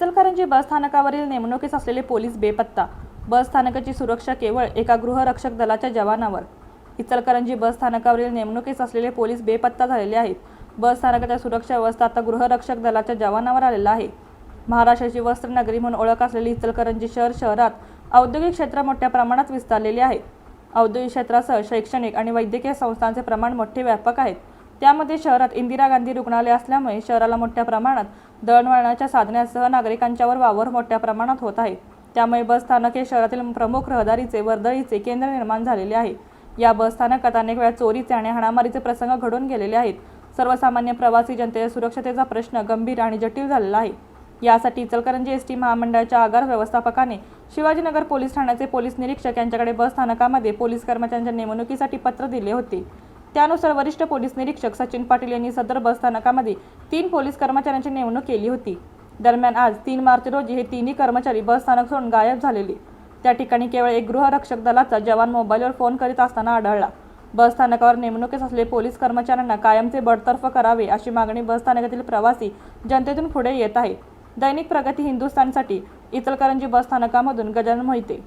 बस स्थानकावरील नेमणुकीस असलेले पोलीस बेपत्ता. बस स्थानकाची सुरक्षा केवळ एका गृहरक्षक दलाच्या जवानावर. इचलकरंजी बस स्थानकावरील नेमणुकीस असलेले पोलीस बेपत्ता झालेले आहेत. बस स्थानकाच्या सुरक्षा व्यवस्था आता गृहरक्षक दलाच्या जवानावर आलेला आहे. महाराष्ट्राची वस्त्रनगरी म्हणून ओळख असलेली इचलकरंजी शहर शहरात औद्योगिक क्षेत्र मोठ्या प्रमाणात विस्तारलेले आहे. औद्योगिक क्षेत्रासह शैक्षणिक आणि वैद्यकीय संस्थांचे प्रमाण मोठे व्यापक आहेत त्यामध्ये शहरात इंदिरा गांधी रुग्णालय असल्यामुळे शहराला मोठ्या प्रमाणात दळणवळणाच्या साधनासह नागरिकांच्यावर वावर मोठ्या प्रमाणात होत आहे त्यामुळे बस स्थानक हे शहरातील प्रमुख रहदारीचे वर्दळीचे केंद्र निर्माण झालेले आहे. या बस स्थानकात अनेक वेळा चोरीचे आणि हाणामारीचे प्रसंग घडून गेलेले आहेत. सर्वसामान्य प्रवासी जनतेच्या सुरक्षतेचा प्रश्न गंभीर आणि जटिल झालेला आहे. यासाठी इचलकरंजी एस टी महामंडळाच्या आगार व्यवस्थापकाने शिवाजीनगर पोलीस ठाण्याचे पोलीस निरीक्षक यांच्याकडे बस स्थानकामध्ये पोलीस कर्मचाऱ्यांच्या नेमणुकीसाठी पत्र दिले होते. त्यानुसार वरिष्ठ पोलीस निरीक्षक सचिन पाटील यांनी सदर बस स्थानकामध्ये तीन पोलीस कर्मचाऱ्यांची नेमणूक केली होती. दरम्यान आज तीन मार्च रोजी हे तिन्ही कर्मचारी बसस्थानक सोडून गायब झालेले. त्या ठिकाणी केवळ एक गृहरक्षक दलाचा जवान मोबाईलवर फोन करीत असताना आढळला. बस स्थानकावर नेमणुकीस असलेले पोलीस कर्मचाऱ्यांना कायमचे बडतर्फ करावे अशी मागणी बस स्थानकातील प्रवासी जनतेतून पुढे येत आहे. दैनिक प्रगती हिंदुस्थानसाठी इचलकरंजी बस स्थानकामधून गजानन मोहिते.